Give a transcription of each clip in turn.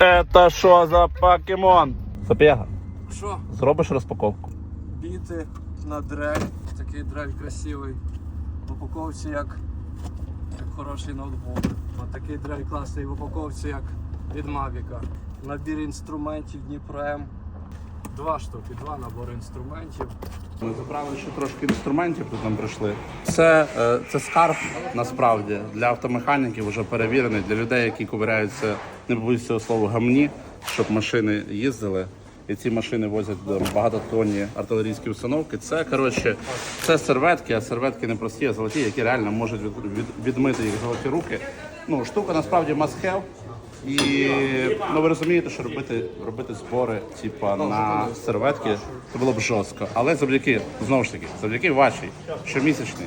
Это що за покемон? Сапєга, Що? зробиш розпаковку. Біти на дрель. Такий дрель красивий. В упаковці як, як хороший ноутбук. Ось такий дрель класний в упаковці як від Mavic. Набір інструментів Дніпро М. Два штуки, два набори інструментів. Ми забрали ще трошки інструментів, тут нам прийшли. Це, е, це скарб насправді для автомеханіків, вже перевірений, для людей, які ковиряються, не побоюсь цього слова, гамні, щоб машини їздили. І ці машини возять е, багатотонні артилерійські установки. Це коротше, це серветки, а серветки не прості, а золоті, які реально можуть від, від, відмити їх золоті руки. Ну, штука насправді must have. І ну ви розумієте, що робити, робити збори типа на серветки це було б жорстко. Але завдяки знову ж таки, завдяки вашій щомісячній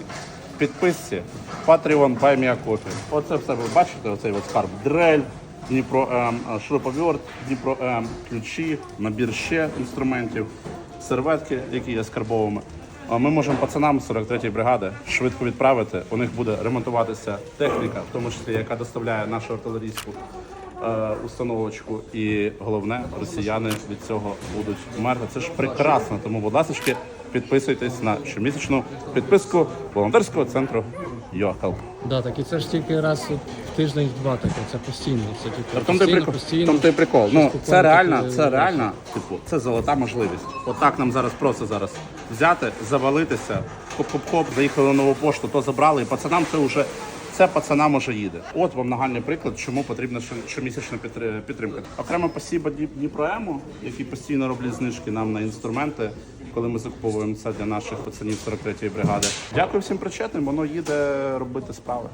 підписці Patreon Buy Coffee. Оце все ви бачите, оцей от скарб дрель, Дніпро М, шуруповерт, Дніпро М, ключі, набір ще інструментів, серветки, які є скарбовими. Ми можемо пацанам з 43-ї бригади швидко відправити. У них буде ремонтуватися техніка, в тому числі яка доставляє нашу артилерійську е, установочку. І головне, росіяни від цього будуть мерти. Це ж прекрасно. Тому, будь ласка, підписуйтесь на щомісячну підписку волонтерського центру ЮАКЛ. Да, так і це ж тільки раз в тиждень два таке, це постійно. Це тільки В тому той прикол. В тому той прикол. Ну це реально, це реально, типу, це золота можливість. Отак нам зараз просто зараз взяти, завалитися, хоп-хоп-хоп, заїхали на нову пошту, то забрали, і пацанам це вже. Це пацанам уже їде. От вам нагальний приклад, чому потрібна що- щомісячна підтри- підтримка. Окремо спасибо Дні- Дніпроему, які постійно роблять знижки нам на інструменти, коли ми закуповуємо це для наших пацанів 43-ї бригади. Дякую всім причетним, воно їде робити справи.